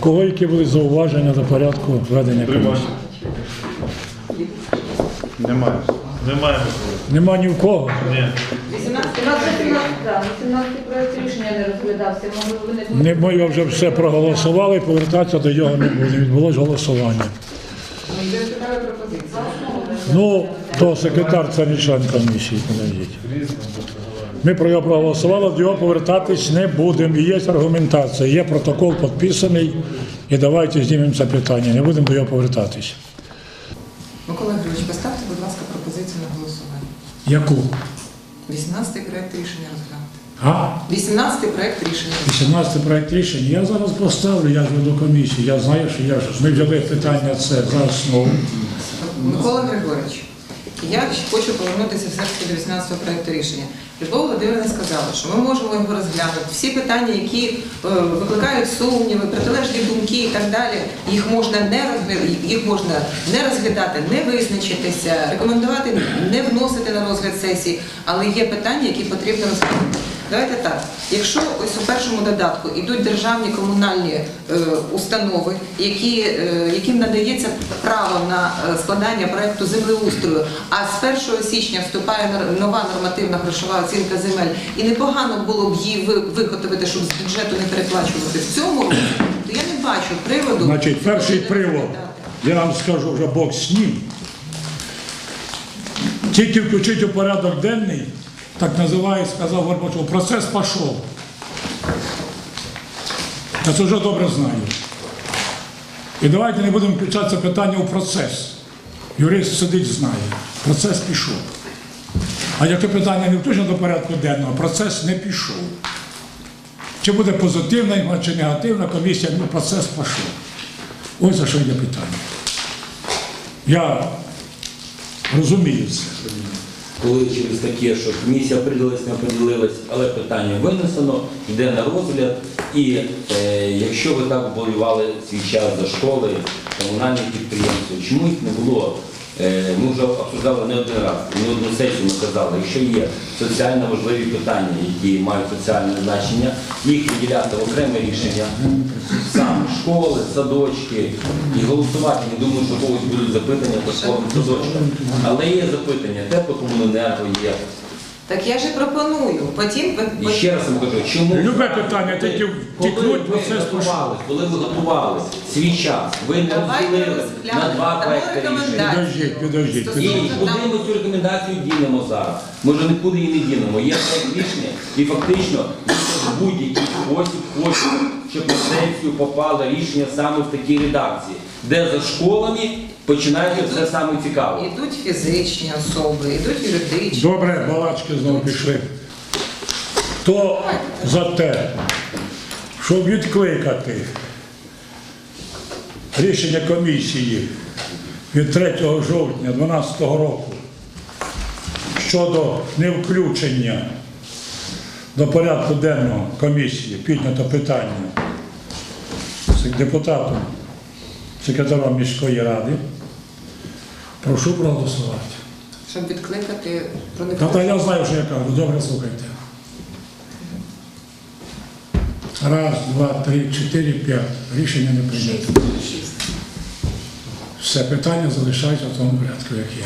Кого які були зауваження до порядку ведення комісії? Немає. Немає. Нема ні в кого. Ні. 18 да, 18 проект рішення не розглядався. Не, ми його вже все проголосували, повертатися до нього не буде. Відбулось голосування. Ну, то секретар це член комісії, подождіть. Ми про його проголосували, до його повертатись не будемо. І є аргументація, є протокол підписаний, і давайте знімемо це питання, не будемо до його повертатись. Микола Григорович, поставте, будь ласка, пропозицію на голосування. Яку? 18-й проект рішення розглянути. А? 18-й проект рішення. 18 проект рішення. Я зараз поставлю, я ж веду комісію. Я знаю, що я ж. Ми взяли питання це за основу. Микола Григорович, я хочу повернутися все ж таки до 18-го проєкту рішення. Любов Володимирівна сказала, що ми можемо його розглянути. Всі питання, які е, викликають сумніви, протилежні думки і так далі, їх можна не їх можна не розглядати, не визначитися, рекомендувати не вносити на розгляд сесії, але є питання, які потрібно розглянути. Давайте так. Якщо ось у першому додатку йдуть державні комунальні е, установи, які, е, яким надається право на е, складання проекту землеустрою, а з 1 січня вступає нова нормативна грошова оцінка земель, і непогано було б її виготовити, щоб з бюджету не переплачувати в цьому році, то я не бачу приводу. Значить, перший привод, я вам скажу вже Бог з ним. Тільки включити у порядок денний, так називає, сказав Горбачов, процес пішов. Я це вже добре знаю. І давайте не будемо включати питання у процес. Юрист сидить, знає. Процес пішов. А якщо питання не включено до порядку денного, процес не пішов. Чи буде позитивна чи негативна комісія, ну процес пішов. Ось за що йде питання. Я розумію це. Коли через таке, що комісія приділилась, не приділилась, але питання винесено, йде на розгляд. І е, якщо ви так вболівали свій час за школи, комунальні підприємства, чому їх не було? Е, ми вже обсуждали не один раз, не одну сесію ми казали, якщо є соціально важливі питання, які мають соціальне значення, їх виділяти окреме рішення, саме школи, садочки і голосувати. Не думаю, що когось будуть запитання по школам садочкам. Але є запитання, теплокомуненерго є. Так я ж і пропоную. Потім І ще раз вам кажу, чому Любе питання, тільки коли втікнуть, ви процес готувались, коли ви готували свій час, ви не Давайте розділили на розглянемо, два проекти рішення. рекомендації. Підождіть, підождіть, І Стосовно куди там- ми цю рекомендацію дінемо зараз? Ми вже нікуди її не дінемо. Є проект рішення, і фактично ви в будь-який спосіб хочете, щоб на сесію попало рішення саме в такій редакції, де за школами починається все саме цікаве. Ідуть фізичні особи, ідуть юридичні. Добре, балачки знову пішли. Хто за те, щоб відкликати рішення комісії від 3 жовтня 2012 року щодо невключення до порядку денного комісії піднято питання з депутатом, секретарем міської ради, прошу проголосувати. Щоб відкликати про Та, та я знаю, що я кажу. Добре, слухайте. Раз, два, три, чотири, п'ять. Рішення не прийнято. Все питання залишається в тому порядку, як є.